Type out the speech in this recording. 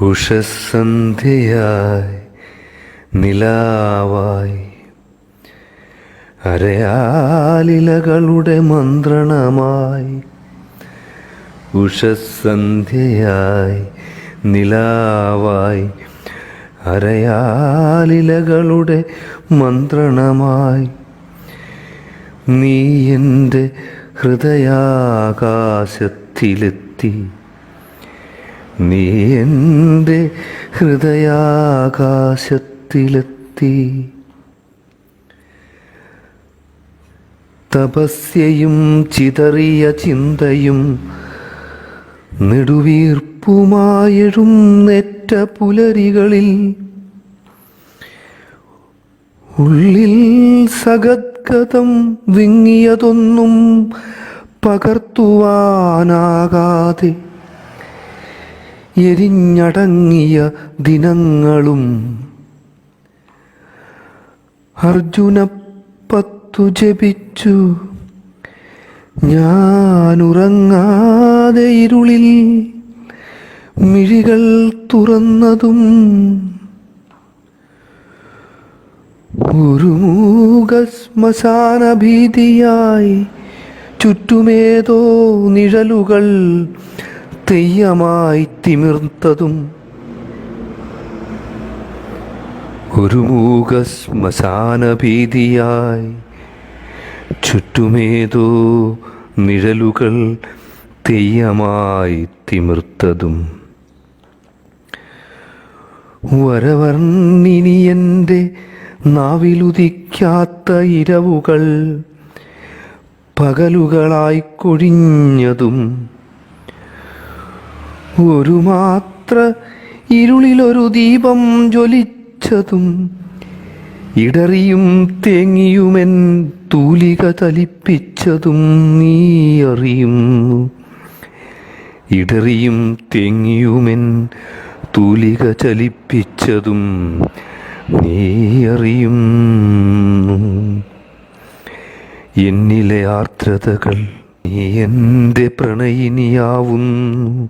ഉഷസന്ധ്യയായി നിലാവായി. അരയാലിലകളുടെ മന്ത്രണമായി ഉഷസന്ധ്യയായി നിലാവായി. അരയാലിലകളുടെ മന്ത്രണമായി നീ എന്റെ ഹൃദയാകാശത്തിലെത്തി. നീ എന്റെ ഹൃദയാകാശത്തിലെത്തി. തപസ്യയും ചിതറിയ ചിന്തയും നെടുവീർപ്പുമായെഴുന്നേറ്റ പുലരികളിൽ ഉള്ളിൽ സഗദ്ഗതം വിങ്ങിയതൊന്നും പകർത്തുവാനാകാതെ എരിഞ്ഞടങ്ങിയ ദിനങ്ങളും. അർജുന പത്തു ജപിച്ചു. ഞാനുറങ്ങാതെ ഇരുളിൽ മിഴികൾ തുറന്നതും ഒരു മൂക ശ്മശാന ഭീതിയായി ചുറ്റുമേതോ നിഴലുകൾ തെയ്യമായി തിമിർത്തതും ഒരു മൂക ശ്മശാന ഭീതിയായി ചുറ്റുമേതോ നിഴലുകൾ തെയ്യമായി തിമിർത്തതും. വരവർണിനിയന്റെ നാവിലുദിക്കാത്ത ഇരവുകൾ പകലുകളായി കൊഴിഞ്ഞതും ഒരു മാത്ര ഇരുളിലൊരു ദീപം ജ്വലിച്ചതും ഇടറിയും തേങ്ങിയുമെൻ തൂലിക തലിപ്പിച്ചതും നീ അറിയുന്നു. ഇടറിയും തേങ്ങിയുമെൻ തൂലിക ചലിപ്പിച്ചതും നീ അറിയുന്നു. എന്നിലെ ആർദ്രതകൾ നീ എന്റെ പ്രണയിനിയാവുന്നു.